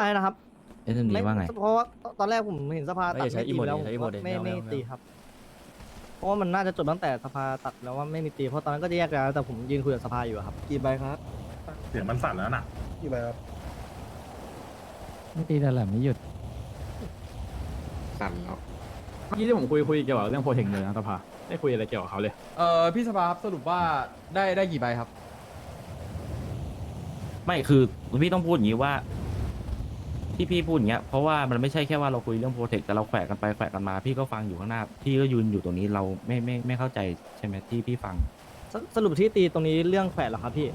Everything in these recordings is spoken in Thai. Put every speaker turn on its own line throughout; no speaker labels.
อะไรนะครับ
เอ็มดีว่าไง
เพราะว่าตอนแรกผมเห็นสภา
เอ้
ตั
ย
ด
อย่าใช้
ไม่ตี
อีโมด
แล้ว
อย่าใช้อีโมดดิ
ไม่
ไม่
ไม่
เอาไม่เอา
ตีครับ เพราะว่ามันน่าจะจบตั้งแต่สภาตัดแล้วว่าไม่มีตีเพราะตอนนั้นก็จะแยกย้ายแล้วแต่ผมยืนคุยกับสภาอยู่อะครับ
กี่ใบครับ
เสียงมันสั่นแล้วน่ะ
กี่ใบครับ
ไม่ตีแต่แหลมไม่หยุด
สั่นแล้ว
เมื่อกี้ที่ผมคุยคุยเกี่ยวกับเรื่องโปรเทคเลยนะสภาได้คุยอะไรเกี่ยวกับเขาเลย
เออพี่สภาครับสรุปว่าได้ได้กี่ใบครับ
ไม่คือพี่ต้องพูดอย่างนี้ว่า ที่พี่พูดอย่างเงี้ยเพราะว่ามันไม่ใช่แค่ว่าเราคุยเรื่องโปรเทคแต่เราแขวะกันไปแขวะกันมา พี่ก็ฟังอยู่ข้างหน้า พี่ก็ยืนอยู่ตรงนี้เราไม่ไม่ไม่เข้าใจใช่ไหมที่พี่ฟัง
สสรุปที่ตีตรงนี้เรื่องแขวนเหรอครับพี่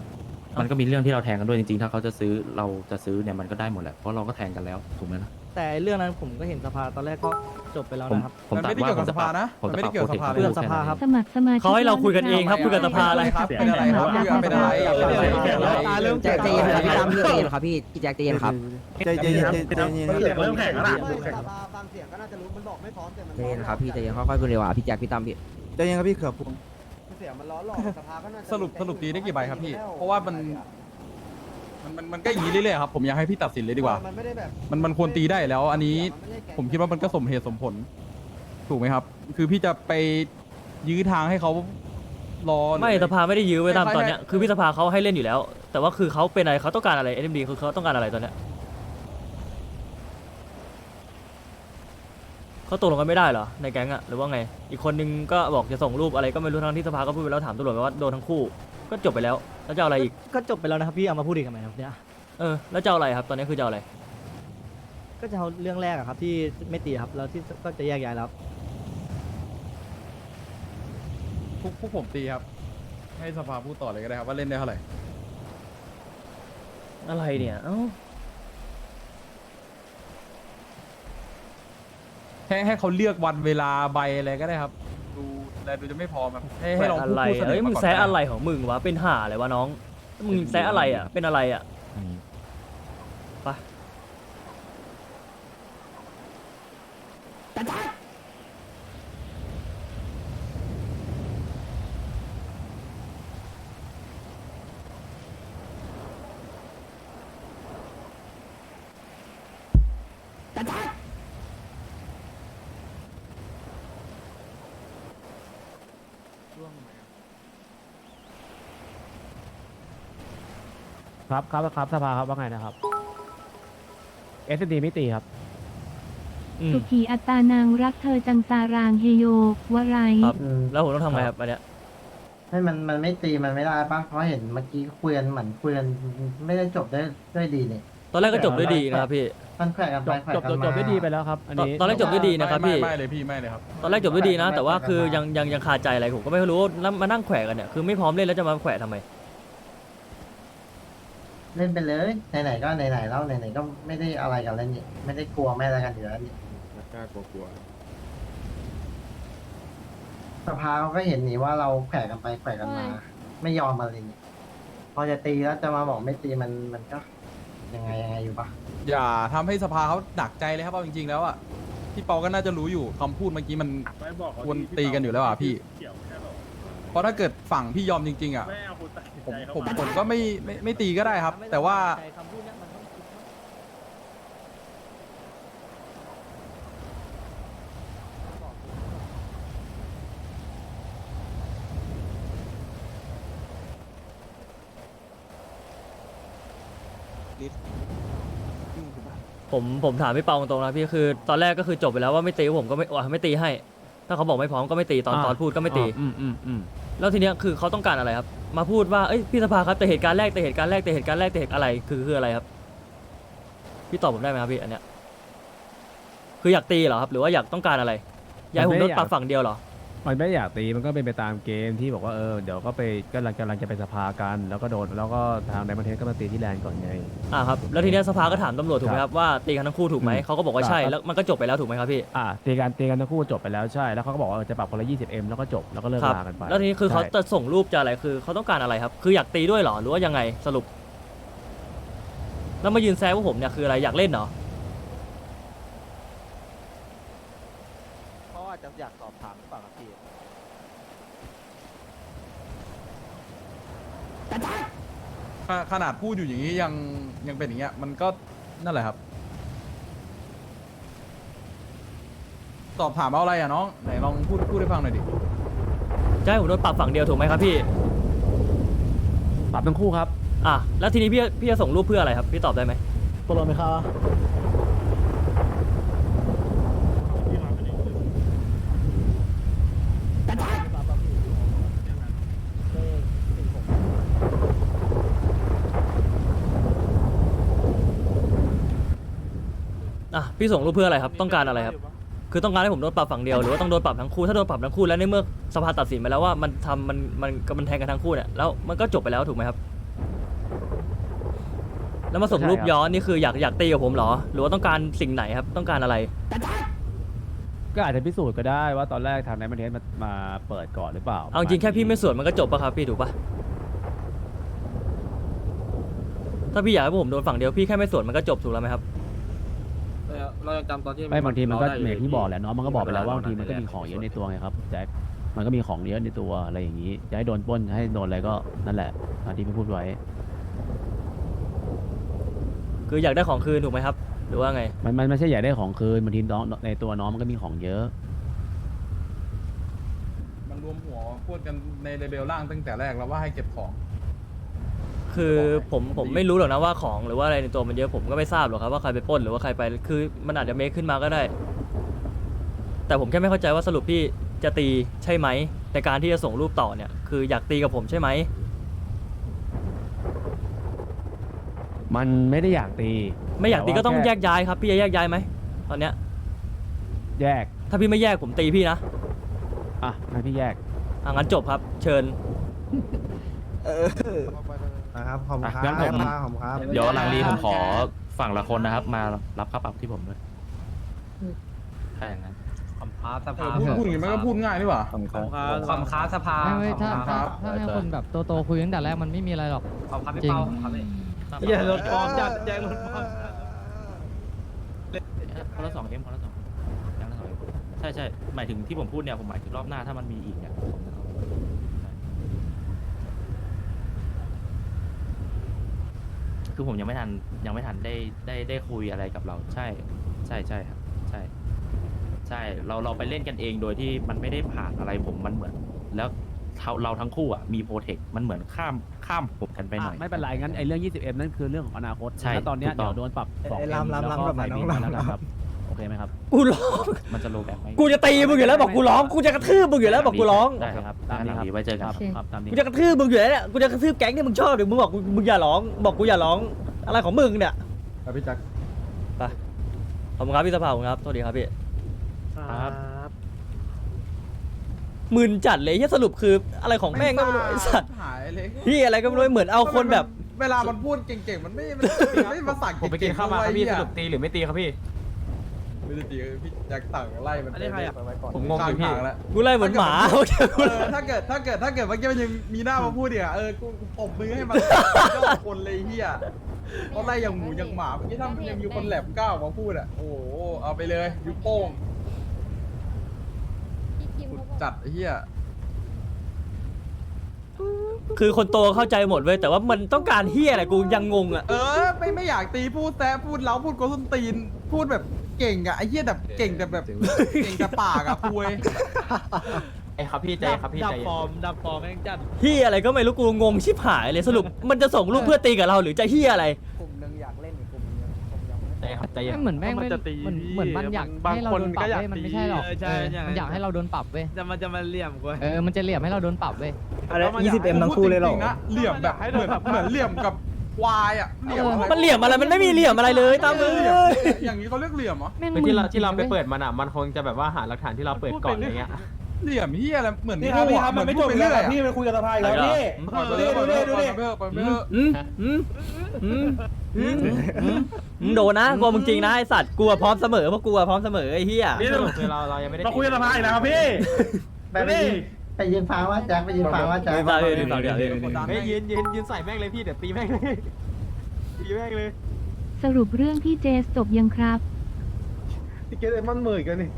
มันก็มีเรื่องที่เราแทงกันด้วยจริงๆ ถ้าเขาจะซื้อเราจะซื้อเนี่ยมันก็ได้หมดแหละเพราะเราก็แทงกันแล้วถูกไหมล่ะ
แต่เรื่องนั้นผมก็เห็นสภาตอนแรกก็จบไปแล้ว
ผม
นะครับ
ผม
มัน
ตัด
ไม่ได้
ว่า
เกี่ยว
ผ
กับ
มจะ
สภานะ
ผม
มันไม่
จะ
ได้เกี่ยวกับสภา
โปร
เลย
ทค
สภาครับ
สมัครสมาชิก
เขาให้เราคุยกันเองครับคุยกับสภาอะไร
ครับเป็นอะไรครับคุยกันเป็นอะไรเป็นอะไรเป็นอะไร
เริ่ม
ใจเย็นครับพี่ตั้มพี่ใจเย็นครับพี่พี่แจ็คใจเย็นครับ ใจเย็นใจเย็นใจเย็น
เสียงเริ่มแข็งแล้วน่ะ
ฟังเสียงก็น่าจะรู้มันบอกไม่พร้อมแต่มันใจเย็นครับพี่ใจเย็นค่อยๆคุยดีกว่าพี่แจ็คพี่ตั้มพี่ใจเย็นครับพี่เขือบผมเสียงมันร้อนหลอกสภาก็น่าจะ
สรุปสรุปตีได้กี่ใบครับพี่ เพราะว่ามัน มันมันมันก็อย่างนี้เรื่อยๆครับผมอยากให้พี่ตัดสินเลยดีกว่า
มันไม่ได้แบบ
มันมันควรตีได้แล้ว อันนี้ผมคิดว่ามันก็สมเหตุสมผล ถูกไหมครับ คือพี่จะไปยื้อทางให้เขารอหรือ
ไม่สภาไม่ได้ยื้อไว้ตาม
ให้
ตอนเนี้ย
ให้
คือพี่สภาเขาให้เล่นอยู่แล้ว แต่ว่าคือเขาเป็นอะไรเขาต้องการอะไรเอ็มดีคือเขาต้องการอะไรตอนเนี้ย เขาตกลงกันไม่ได้เหรอในแก๊งอะหรือว่าไง อีกคนนึงก็บอกจะส่งรูปอะไรก็ไม่รู้ทั้งที่สภาก็พูดไปแล้วถามตำรวจไปว่าโดนทั้งคู่ ก็จบไปแล้วแล้วจะเอาอะไรอีก
ก็จบไปแล้วนะครับพี่เอามาพูดอีกทำไมครับเนี่ย
เออแล้วจะเอาอะไรครับตอนนี้คือจะเอาอะไร
ก็จะเอาเรื่องแรกอะครับที่ไม่ตีครับแล้วที่ก็จะแยกย้ายแล้ว
พวกพวกผมตีครับ ให้สภาพูดต่อเลยก็ได้ครับว่าเล่นได้เท่าไหร่
อะไรเนี่ยเอ้า
ให้ให้เขาเลือกวันเวลาใบอะไรก็ได้ครับ ดูแลดูจะไม่พอแบบให้ให้
แซะ
ลอง
อะ
พูด
ไร
พูดเส
อะ
น
เฮ้ย
อ
มึ
มางก่อน
แซะ
ก็ด้
อะไรของมึงวะเป็นห่าอะไรวะน้อง มึงแซะอะไรอะเป็นอะไรอะ
อันนี้
ไป
ครับครับครับสภาครับว่าไงนะครับเอสดีไม่ตีครับ
อืม
สุขีอัตตานางรักเธอจังสารางเฮโยวะไร
ครับแล้วผมต้องทำไงครับอันเนี้ย
ให้มันมันไม่ตีมันไม่ได้ปะเพราะเห็นเมื่อกี้คุยกันเหมือนคุยกันไม่ได้จบได้ด้วยดีเนี่ย
ตอนแรกก็จบด้วยดีนะครับพี่
มันแขวะกัน
จ
ไป
บ
แขวะ
จบ
กัน
จบ
มา
จบได้ดีไปแล้วครับ อัน
ตอน
นี้
ตอนแรกจบด้วยดีนะครับ
ไม่
พี่
ไม่ไม่เลยพี่ไม่เลยครับ
ตอนแรกจบด้วยดีนะ แต่ว่าคือยังยังยังคาใจอะไรผมก็ไม่รู้แล้วมานั่งแขวะกันเนี่ยคือไม่พร้อมเล่นแล้วจะมาแขวะทำไม
เล่นไปเลยไหนๆก็ไหนๆแล้วไหนๆก็ไม่ได้อะไรกันแล้วนี่ไม่ได้กลัวไม่อะไรกันอยู่แล้วนี่
กล้ากลัว
สภาเขาก็เห็นนี่ว่าเราแขวะกันไปแขวะกันมา ไม่ยอมมาเลยนี่พอจะตีแล้วจะมาบอกไม่ตีมันมันก็ ยังไงยังไงอยู่ปะ
อย่าทำให้สภาเขาดักใจเลยครับเอาจริงๆแล้วอะพี่เปาก็น่าจะรู้อยู่คำพูดเมื่อกี้มัน
ไม่บอกเขา
ควรตีกันอยู่แล้วอะพี่
เกี่ยวไม่ใช่ห รอ
เพราะถ้าเกิดฝั่งพี่ยอมจริงๆอะ
ไม่เอาคุณตัดสิน
ผม
ใจเขา
ผม
มา
ผมก็ไม่ไม่ไม่ตีก็ได้ครับ แต่ว่า
คำพูดเนี้ยมันต้องคิดว่า
ผมผมถามพี่เปาตรงๆนะพี่คือตอนแรกก็คือจบไปแล้วว่าไม่ตีผมก็ไม่ว่าไม่ตีให้ ถ้าเขาบอกไม่พร้อมก็ไม่ตีตอน
อ่า
ตอนพูดก็ไม่ตี
อืมอืมอืม
แล้วทีเนี้ยคือเขาต้องการอะไรครับ มาพูดว่าเอ้ยพี่สภาครับแต่เหตุการณ์แรกแต่เหตุการณ์แรกแต่เหตุการณ์แรกแต่เหตุอะไรคือคืออะไรครับ พี่ตอบผมได้ไหมครับพี่อันเนี้ยคืออยากตีเหรอครับ หรือว่าอยากต้องการอะไรอยากให้ผมโดนปรับฝั่งเดียวเหรอ
มันไม่อยากตีมันก็เป็นไปตามเกมที่บอกว่าเออเดี๋ยวก็ไปก็กำลังกำลังจะไปสภากัน แล้วก็โดนแล้วก็ทางไดมอนเทสก็มาตีที่แลนด์ก่อนไง
อ่าครับแล้วทีเนี้ยสภาก็ถามตำรวจถูกไหมครับว่าตีกันทั้งคู่ถูกไหม
อืม
เขาก็บอกว่าใช่
ครับ
แล้วมันก็จบไปแล้วถูกไหมครับพี่
อ่าตีกันตีกันทั้งคู่จบไปแล้วใช่แล้วเขาก็บอกว่าเออจะปรับคนละ 20M แล้วก็จบแล้วก็เลิก
ครับ
ลากันไป
แล้วทีนี้คือเขา
ใช่
จะส่งรูปจะอะไรคือเขาต้องการอะไรครับ คืออยากตีด้วยเหรอหรือว่ายังไงสรุป แล้วมายืนแซวพวกผมเนี่ยคืออะไรอยากเล่นเหรอ
ข
นาดพูดอยู่อย่างนี้ยังยังเป็นอย่างเงี้ยมันก็นั่นแหละครับตอบถามเอาอะไรอะน้องไหนลองพูดพูดให้ฟังหน่อยดิ
ใช่ผมโดนปรับฝั่งเดียวถูกไหมครับพี่
ปรับทั้งคู่ครับ
อะแล้วทีนี้พี่พี่จะส่งรูปเพื่ออะไรครับ พี่ตอบได้ไหม
ตัวเราไหมครับ
พี่ส่งรูปเพื่ออะไรครับ ต้องการอะไรครับ คือต้องการให้ผมโดนปรับฝั่งเดียว หรือว่าต้องโดนปรับทั้งคู่ ถ้าโดนปรับทั้งคู่แล้วในเมื่อสภาตัดสินไปแล้วว่ามันทำมันมันมันแทงกันทั้งคู่เนี่ย แล้วมันก็จบไปแล้วถูกไหมครับ แล้วมาส่งรูปย้อนนี่คืออยากอยากตีกับผมเหรอ หรือว่าต้องการสิ่งไหนครับ ต้องการอะไร
ก็อาจจะพิสูจน์ก็ได้ว่าตอนแรกทางไดมอนเทสมามาเปิดก่อนหรือเปล่า
เอาจริงแค่พี่ไม่สวนมันก็จบปะครับพี่ถูกปะถ้าพี่อยากให้ผมโดนฝั่งเดียวพี่แค่ไม่สวนมันก็จบถูกแล้วไหมครับ
เรายังจำตอนที่
ไม่บางทีมันก็เหมือนที่บอกแหละเนาะมันก็บอกไปแล้วว่าบางทีมันก็มีของเยอะในตัวไงครับแจ็คมันก็มีของเยอะในตัวอะไรอย่างนี้จะให้โดนปล้นให้โดนอะไรก็นั่นแหละตามที่พี่พูดไว้
คืออยากได้ของคืนถูกไหมครับ หรือว่าไง
มันมันไม่ใช่อยากได้ของคืนบางทีน้องในตัวน้องมันก็มีของเยอะ
มันรวมหัวพูดกันในเลเวลล่างตั้งแต่แรกแล้วว่าให้เก็บของ
คือผมผมไม่รู้หรอกนะว่าของหรือว่าอะไรในตัวมันเยอะผมก็ไม่ทราบหรอกครับว่าใครไปปล้นหรือว่าใครไปคือมันอาจจะเมคขึ้นมาก็ได้ แต่ผมแค่ไม่เข้าใจว่าสรุปพี่จะตีใช่ไหมในการที่จะส่งรูปต่อเนี่ย คืออยากตีกับผมใช่ไหม
มันไม่ได้อยากตี
ไม่อยากตีก็ต้อง
แต่ว่า
แย
แค่
กย้ายครับพี่จะแยกย้ายไหมตอนเนี้ย
แยก
ถ้าพี่ไม่แยกผมตีพี่นะ
อะให้พี่แยก
อะงั้นจบครับ เชิญ
นะครับขอบคุณค
อะ
รับ
งั้นผม
ขอบคุณครับ
เดี๋ยวหลังรีผมขอฝั่งละคนนะครับ มารับค่าปรับที่ผมด้วยถ้าอย่างนั้น
เออพูดพูดอย่างนี้มันก็พูดง่ายนี่หว่า
ความค้าสภา
ไม่ไม่ถ้าถ้า
ถ้าให้คนแบบโตๆคุยตั้งแต่แรกมันไม่มีอะไรหรอก
ขอบคุณ
จริง
อย่ารถปลอมจัดแจ้งรถปลอมคนละสองเอ็มคนละสองแจ้งละสองเอ็มใช่ใช่หมายถึงที่ผมพูดเนี่ยผมหมายถึงรอบหน้าถ้ามันมีอีกเนี่ยผมจะเข้าใช่ คือผมยังไม่ทันยังไม่ทันได้ได้ได้คุยอะไรกับเราใช่ ใช่ใช่ครับ ใช่ ใช่เราเราไปเล่นกันเองโดยที่มันไม่ได้ผ่านอะไรผมมันเหมือน แล้วเราเราทั้งคู่อะมีโปรเทคมันเหมือนข้ามข้ามผมกันไปหน่อย
ไม่เป็นไรงั้นไอ้เรื่อง 20M นั่นคือเรื่องของอนาคต
ใช่
แล้วตอนเนี้ย
ถูกต้อง
เดี๋ยวโดนปรับ2
ไอ้
M
ลำลำ
แล้ว
ลำ
ก็
แบบ
ใส่
น้อง
บิน
ลำ
แล้วกันครับโอ เคไหมครับ
กูร้อง
มันจะโลแบ็กไหม
กูจะตีมึงอยู่แล้วบอกกูร้อง กูจะกระทืบมึงอยู่แล้วบอกกูร้อง
ได้ครับตามนี้ครับไว้เจอกัน
ครับครับตามนี้
กูจะกระทืบมึงอยู่แล้วเนี่ยกูจะกระทืบแก๊งที่มึงชอบเดี๋ยวมึงบอกกูมึงอย่าร้อง บอกกูอย่าร้อง อะไรของมึงเนี่ย
ครับพี่แจ็ค
ไปขอบคุณครับพี่สภาขอบคุณครับสวัสดีครับพี่
ครับ
มึนจัดเลยที่สรุปคืออะไรของแม่งก็ไม่รู้ไอ้สัตว์
หายเลย
พี่อะไรก็ไม่รู้เหมือนเอาคนแบบ
เวลามันพูดเก่งๆ มันไม่มันไม่มาสั่ง
ผมไปกินข้าวมาครับพี่สรุปตีหรือไม่ตีครับพี่
ไม่ได้ตีพี่แจ็คสั่งไล่มัน
อันนี้ใครอะ
ไปไว้ก่อน
ผมงงอยู่พี่
ข้าทาแล้ว
กูไล่เหมือนหมาโอเคกู
เออถ้าเกิดถ้าเกิดถ้าเกิดเมื่อกี้มันยังมีหน้ามาพูดอีกอะเออกูกูตบมือให้มันเจ้าคนเลยเฮียเขาไล่อย่างหมูอย่างหมาเมื่อกี้ถ้ามันยังมีคนแหลมก้าวมาพูดอะโอ้โหเอาไปเลยยุบโป้งสุดจัดไอ้เฮีย
คือคนโตเข้าใจหมดเว้ยแต่ว่ามันต้องการเฮียอะไรกูยังงงอะ
เออไม่ไม่อยากตีพูดแซะพูดเล้าพูดโกส้นตีนพูดแบบ เก่งอะไอ้เหี้ยแบบเก่งแต่แบบเก่งแต่ปากอะคุย
ไอ้ครับพี่ใจครับพี่
ดับ
ใจ
ฟอร์มดับฟอร์มแม่งจัด
เฮียอะไรก็ไม่รู้กูงงชิบหายเลยสรุปมันจะส่งรูปเพื่อตีกับเราหรือจะเฮียอะไร
กลุ่มนึงอยากเล่นอีกกลุ่มนึงผมยังไม่
ใจครับใจเย็น
ไม่เหมือนแม่งไม่เหมือนเหมือนมันอยากให้เราโดนปรับเว้ยมันไม่ใช่หรอก
เออใช่ใช่
มันอยากให้เราโดนปรับเว้ย
จะมันจะมาเหลี่ยมกู
เออมันจะเหลี่ยมให้เราโดนปรับเว้ย
อะไรยี่สิบเอ็มทั้งคู่เลยเหรอ
พูดจงๆนะเหลี่ยมแบบเหมือนเหมือนเหลี่ยมกับ ควายอะเหลี่ยมอะไร
มันเหลี่ยมอะไรมันไม่มีเหลี่ยมอะไรเลยตามเลย
อย่างนี้เขาเรียกเหลี่ยมเหรอ
แม่ง
คือที่เรา
มึน
ที่เราไป
จงว้ย
เปิดมันอะมันคงจะแบบว่าหาหลักฐานที่เราเปิดก่อนอะไรเงี้ย
เหลี่ยมเฮียอะไรเหมือน
นี่ครับพี่ครับมันไม่จบ
เห
เล
เรื่
ย
อย
พี่ไปคุยกับสภาอีกแล้วพี่
ปล่อยไปเรื่อยปล่อยไปเรื่อยปล่อยไปเรื่อยปล่อยไปเรื่อย
อืมอืมอืมอืมอืมมึงโดนนะกลัวมึงจริงนะไอสัตว์กลัวพร้อมเสมอเพราะกลัวพร้อมเสมอไอ้เฮีย
พี่
สรุปคือเราเรายังไม่ได้
มาคุยกับสภาอีกแล้วครับพี่
ไปไปยืน ไปยืนฟังว่าแจ็คไปยืนฟังว่าแจ็ค
ตามเลยตามเลย
เฮ้ยยืนยืนยืนใส่แม่งเลยพี่เดี๋ยวตีแม่งเลยตีแม่งเลย
สรุปเรื่องพี่เจสจบยังครับ
พี่เกดไอ้มันเหมือนกันนี่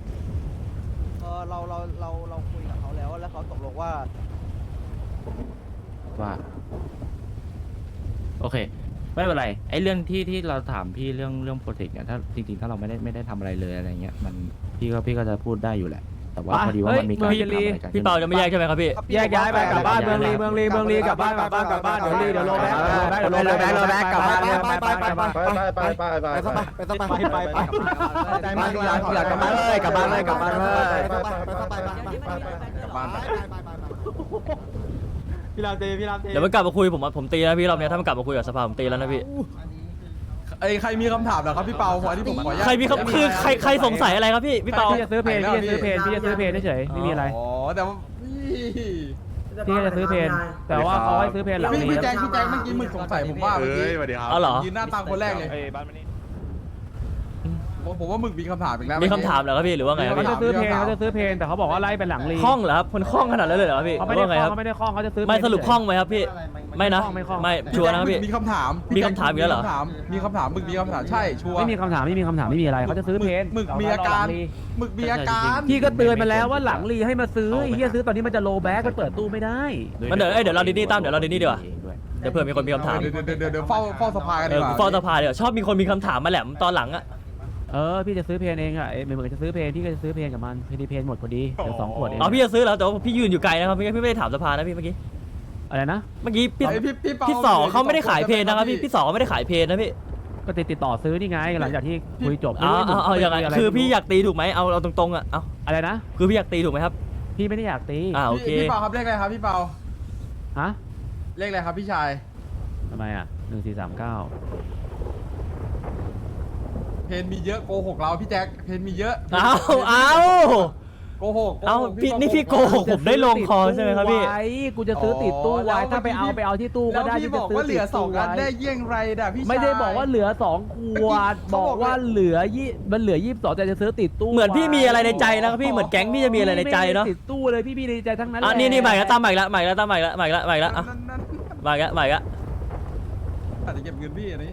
เออเราเราเราเราคุยกับเขาแล้วแล้วเขาตกลงว่า
ว่า โอเค ไม่เป็นไรไอ้เรื่องที่ที่เราถามพี่เรื่องเรื่องโปรเทคเนี่ยถ้าจริงๆถ้าเราไม่ได้ไม่ได้ทำอะไรเลยอะไรเงี้ยมันพี่ก็พี่ก็จะพูดได้อยู่แหละ แต่ว่า
ไป
พอดีว่า
เฮ้ย
มันมีการ
เมือง
ทำ
ลี
อะไรกัน
พี่เปาจะไม่แยกใช่ไหมครับพี่
แยกย้ายไปกลับบ้านเมืองลีเมืองลีเมืองลีกลับบ้านกลับบ้านกลับบ้านเดี๋ยวลีเดี๋ยวโลแบ็คเดี๋ยวโลแบ็คเดี๋ยวโลแบ็คกลับบ้านไปไปไปไปไปไปไปไปไปไปไปไปไปใจมากอยากอยากกลับบ้านเลยกลับบ้านเลยกลับบ้านเลยกลับบ้านพี่รามเตพี่รามเต
เดี๋ยวมันกลับมาคุยผมผมตีนะพี่รอบเนี้ยถ้ามันกลับมาคุยกับสภาผมตีแล้วนะพี่
ไอ้ใครมีคำถามเหรอครับพี่เปาขอที่ผมขออนุญาต
ใครมีครับคือใครใครสงสัยอะไรครับพี่พี่เปา
พี่จะซื้อเพนพี่จะซื้อเพนพี่จะซื้อเพนเฉยๆไม่มีอะไร
อ๋อแต่ว่าพี่
พี่จะซื้อเพนแต่ว่าเขาให้ซื้อเพนหลัง
พี่
นี้
พี่แจ็คพี่แจ็คเมื่อกี้มึงสงสัยผมว่าเมื่อกี้
เอาเหรอ
ยืนหน้าตาคนแรกเลยผมผมว่ามึงมีคำถามอีกแล้ว
มีคำถามเหรอครับพี่หรือว่าไงครับ
เขา
พี่
จะซื้อเพนเขาจะซื้อเพนแต่เขาบอกว่าไล่เป็นหลังลี
คล่องเหรอครับคนคล่องขนาดนั้นเลยเหรอครับพี่
เขา
ห
ไม่
รือ
ได้
ว่าไง
คล้อง
ครับ
เขาไม่ได้คล้องเขาจะซื้อ
ไม่สรุปคล่องไหมครับพี่ ไม่นะ
ไม่คล่อง
ไม่ชัวร์นะครับพี่
มีคำถาม
มีคำถามอีกแล้วเหรอ
มีคำถามมีคำถามมึงมีคำถามใช่ชัวร์
ไม่มีคำถามไม่มีคำถามไม่มีอะไรเขาจะซื้อเพน
มึกมีอาการ มึงมีอาการ
พี่ก็เตือนมาแล้วว่าหลังลีให้มาซื้อไอ้เฮียซื้อตอนนี้มันจะโลแบ็กมันเปิดตู้ไม่ได้
มันเดี๋ยวเอ้ยเดี๋ยวเราดินนี่ตั้มเดี๋ยวเราดินนี่ดีกว่า เดี๋ยวเผื่อมีคนมีคำถาม
เดี๋ยวเดี๋ยวเดี๋ยวเดี๋ยวเฝ้าเฝ้าสภากัน
เอ
ดี
อก
ว่า
กูเฝ้าสภาเดี๋ยวชอบมีคนมีคำถามมาแหลมตอนหลังอะ
เออพี่จะซื้อเพนเองอะเอ้ยเหมือนจะซื้อเพนพี่ก็จะซื้อเพนกับมันเพนดีเพนหมดพอดีเดี๋ยวสองขวดเอง
อ๋อพี่จะซื้อแล้วแต่ว่าพี่ยืนอยู่ไกลนะครับพี่พี่ไม่ได้ถามสภานะพี่เมื่อกี้
อะไรนะ
เมื่อกี้พี่
ไอ้พี่พี่เปา
พี่สอเขาไม่ได้ขายเพลงนะครับพี่พี่สอเขาไม่ได้ขายเพลงนะพี่
ก็ติดติดต่อซื้อนี่ไงหลังจากที่คุยจบ
เอาเอาเอาอย่างไระ
ร
คือพี่อยากตีถูกไหมเอาเอาตรงๆอะเอา
อะไรนะ
คือพี่อยากตีถูกไหมครับ
พี่ไม่ได้อยากตี
อ่าโอเค
พี่พี่เปาครับเลขอะไรครับพี่เปา
ฮะ
เลขอะไรครับพี่ชาย
ทำไมอะหนึ่งสี่สามเก้า
เพนมีเยอะโกหกเราพี่แจ็คเพนมีเยอะ
เอาเอา
โกหก
เอาพี่นี่พี่โกหกผมได้ลงคอใช่ไหมครับพี่
ไว้กูจะซื้อติดตู้ไว้ ถ้าไปเอาไปเอาที่ตู้ก็
แล้ว
ได้
พี่
ที่
บ
จะ
อก
ซื้อ
ว่าเหลือ
ติด
สอ
ตู้
งอัน
ไว้
ได้เยี่ยงไรด่ะพี่ชาย
ไม่ได้บอกว่าเหลือสองขวด
เขา
บบอ
อกก
ว่า
ว่า
เหลือยี่มันเหลือยี่สิบสองแต่จะซื้อติดตู้
เหมือนพี่มีอะไรในใจ
ว้
นะครับพี่เหมือนแก๊งพี่จะมีอะไรในใจเนาะ
พี่ไม่ได้ติดตู้เลยพี่มีในใจทั้งนั้น
อะ
แหละ
นี่นี่ใหม่แล้วตามใหม่ละใหม่แล้วตามใหม่ละใหม่ละใหม่ละอะ
นั่นนั่น
ใหม่ละใหม่ละ
อาจจะเก็บเงินพี่อันนี้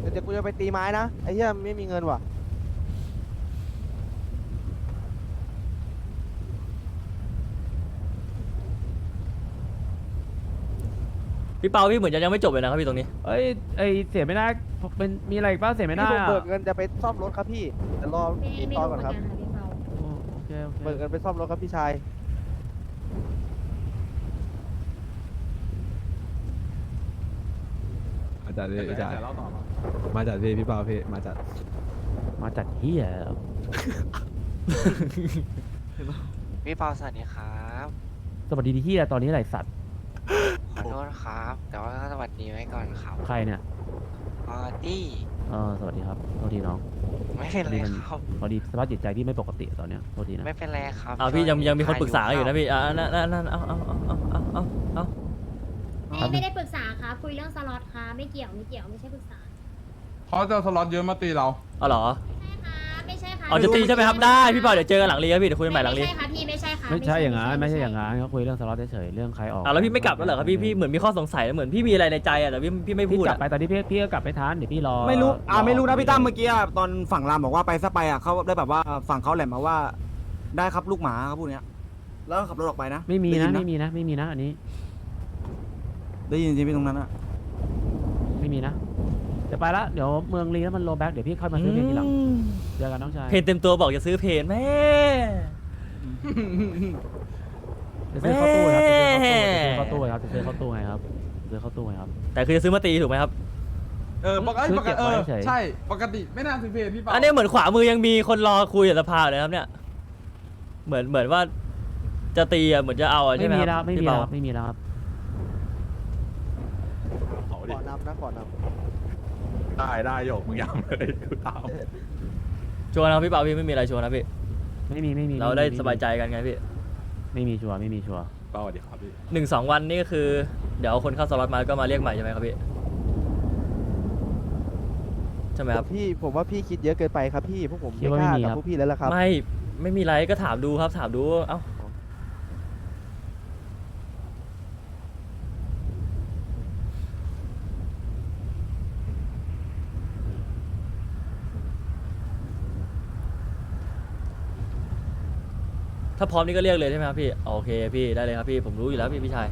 เดี๋ยวกูจะไปตีไม้นะไอ้เหี้ยไม่มีเงินว่ะ
พี่เปาพี่เหมือนจะยังไม่จบเลยนะครับพี่ตรงนี้
เอ้ยไอเสียไม่ได้เป็นมีอะไรอีกป้าเสียไม่ได้
พี่ผม
อะ
เบิกเงินจะไปซ่อมรถครับพี่เดี๋ยวรอพี่ตอนก่อนครับ
โอ้โอเคโอเค
เบิกเงินไปซ่อมรถครับพี่ชาย
มาจัดพี่จัดมาจัดพี่พี่เปาพี่มาจัด
มาจัดเฮีย
พี่เปาสวัสดีครับ
สวัสดีที่เฮียตอนนี้อะไรสัตว์
ขอโทษ ครับ แต่ว่าก็สวัสดีไว้ก่อนครับ
ใครเนี่ย
ออดี้
เออสวัสดีครับโทษทีน้อง
ไม่เป็นไรครับ
พอดีสภาพจิตใจพี่ไม่ปกติตอนเนี้ยโทษทีนะ
ไม่เป็นไรครับ
อ่าพี่ยัง
ช่ว
ยังมีคนปรึกษากันอยู่
พ
นะพี่อ่านั่นนั่นนั่นเอาเอาเอาเอาเอาเอา
ไม่ไม่ได้ปรึกษาครับคุยเรื่องสล็อตค่ะไม่เกี่ยวไม่เกี่ยวไม่ใช่ปรึกษา
เขาจะเอาสล็อตเยอะมาตีเรา
เอาเหรอ
ไม่ใช่ค่ะ
เอาจะตีใช่ไหมครับได้พี่เปาเดี๋ยวเจอกันหลังเรียนครับพี่เดี๋ยวคุยกันใหม่หลังเรียน
ไม่ใช่ค่ะพี่ ไม่ใช่ค่ะ
ไม่ใช่อย่างนั้นไม่ใช่อย่างนั้นเขาคุยเรื่องสล็อตเฉยๆเรื่องใครออก
อ่าแล้วพี่ไม่กลับแล้วเหรอครับพี่พี่เหมือนมีข้อสงสัยเหมือนพี่มีอะไรในใจอะแต่พี่พี่ไม่
พี่
พูด
กลั
อะ
บไปตอนนี้พี่พี่ก็กลับไม่ทันเดี๋ยวพี่รอ
ไม่รู้อ่าไม่รู้นะพี่ตั้ม
ร
เมื่อกี้อะตอนฝั่งรามบอกว่าไปซะไปอะเขาได้แบบว่าฝั่งเขาแหลมมาว่า ได้ครับลูกหมาเขาพูดเนี้ย แล้วก็ขับรถออกไปนะ
ไม่มี
ด้ยิ
นะไม่มีนะไม่มีนะอันนี้
ได้ยินจริงๆพี่ตรงนั้นอะ
ไม่มีนะเดี๋ยวไปละเดี๋ยวเมืองลีแล้วมันโลแบ็กเดี๋ยวพี่ค่อยมาซื้อเพลงทีหลังเจอกันน้องชาย
เพนเต็มตัวบอกจะซื้อเพนแม่
จะซื้อเข้าตู้ครับจะซื้อเข้าตู้ครับจะซื้อเข้าตู้ไงครับซื้อเข้าตู้ไงครับ
แต่คือจะซื้อมาตีถูกไหมครับ
เออปกติ
ซื้อ
ปก
เก็
ติ
บ
เอ
ไว้
อ
เฉย
ใช่ ปกติไม่น่าซื้อเพลพี่เปา
อันนี้เหมือนขวามือยังมีคนรอคุยกับสภาเลยครับเนี่ย เหมือนเหมือนว่าจะตีอะเหมือนจะเอาอะใช่
ไม่
ไหม
มี
ค
แล้
รั
ว
บ
ไม่มี
พี่
แล้ว
เปา
ครับไม่มีแล้วครับ
ขอนำนะขอนำ
ได้ได้โยกมึงยำเลยกูตาม
ชวนนะครับพี่เปาพี่ไม่มีอะไรชวนนะพี่
ไม่มีไม่มี
เราได้สบายใจกันไงพี่
ไม่มีชัวร์ไม่มีชัวร์
เปาสวัสดีครับพี่
หนึ่งสองวันนี่ก็คือ เดี๋ยวคนเข้าสล็อตมาก็มาเรียกใหม่ใช่ไหมครับพี่ใช่ไหมครับ
พี่ผมว่าพี่คิดเยอะเกินไปครับพี่พวกผมไม่กล้ากับพวกพี่แล้วล่ะครับ
ไม่ไม่มีไรก็ถามดูครับถามดูเอ้า ถ้าพร้อมนี่ก็เรียกเลยใช่ไหมครับพี่โอเคพี่ได้เลยครับพี่ผมรู้อยู่แล้วพี่พี่ชาย